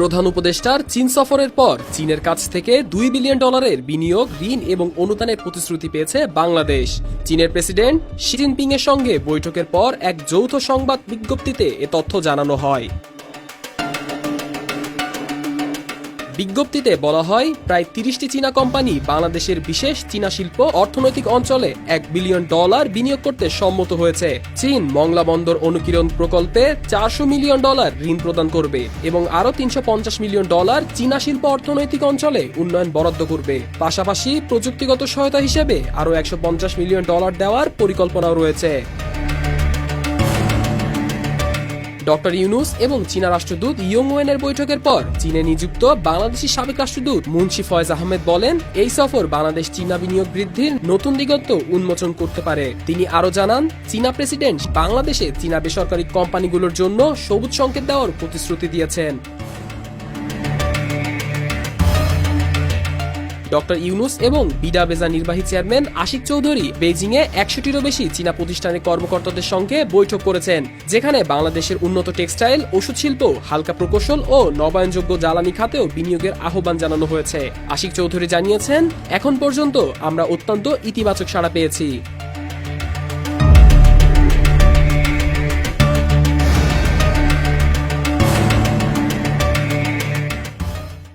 প্রধান উপদেষ্টার চীন সফরের পর চীনের কাছ থেকে দুই বিলিয়ন ডলারের বিনিয়োগ, ঋণ এবং অনুদানের প্রতিশ্রুতি পেয়েছে বাংলাদেশ। চীনের প্রেসিডেন্ট শি জিনপিং এর সঙ্গে বৈঠকের পর এক যৌথ সংবাদ বিজ্ঞপ্তিতে এ তথ্য জানানো হয়। বিজ্ঞপ্তিতে বলা হয়, প্রায় তিরিশটি চীনা কোম্পানি বাংলাদেশের বিশেষ চীনা শিল্প অর্থনৈতিক অঞ্চলে এক বিলিয়ন ডলার বিনিয়োগ করতে সম্মত হয়েছে। চীন মংলা বন্দর অনুকিরণ প্রকল্পে চারশো মিলিয়ন ডলার ঋণ প্রদান করবে এবং আরও তিনশো পঞ্চাশ মিলিয়ন ডলার চীনা শিল্প অর্থনৈতিক অঞ্চলে উন্নয়ন বরাদ্দ করবে। পাশাপাশি প্রযুক্তিগত সহায়তা হিসেবে আরও একশো পঞ্চাশ মিলিয়ন ডলার দেওয়ার পরিকল্পনাও রয়েছে। ডক্টর ইউনুস এবং চীনা রাষ্ট্রদূত ইয়ং ওয়েনের বৈঠকের পর চীনে নিযুক্ত বাংলাদেশি সাবেক রাষ্ট্রদূত মুন্সি ফয়েজ আহমেদ বলেন, এই সফর বাংলাদেশ চীনা বিনিয়োগ বৃদ্ধির নতুন দিগন্ত উন্মোচন করতে পারে। তিনি আরও জানান, চীনা প্রেসিডেন্ট বাংলাদেশে চীনা বেসরকারি কোম্পানিগুলোর জন্য সবুজ সংকেত দেওয়ার প্রতিশ্রুতি দিয়েছেন। ডক্টর ইউনুস এবং বিডা বেজা নির্বাহী চেয়ারম্যান আশিক চৌধুরী বেজিং এ একশোটিরও বেশি চীনা প্রতিষ্ঠানের কর্মকর্তাদের সঙ্গে বৈঠক করেছেন, যেখানে বাংলাদেশের উন্নত টেক্সটাইল ওষুধ শিল্প হালকা প্রকৌশল ও নবায়নযোগ্য জ্বালানি খাতেও বিনিয়োগের আহ্বান জানানো হয়েছে। আশিক চৌধুরী জানিয়েছেন, এখন পর্যন্ত আমরা অত্যন্ত ইতিবাচক সাড়া পেয়েছি।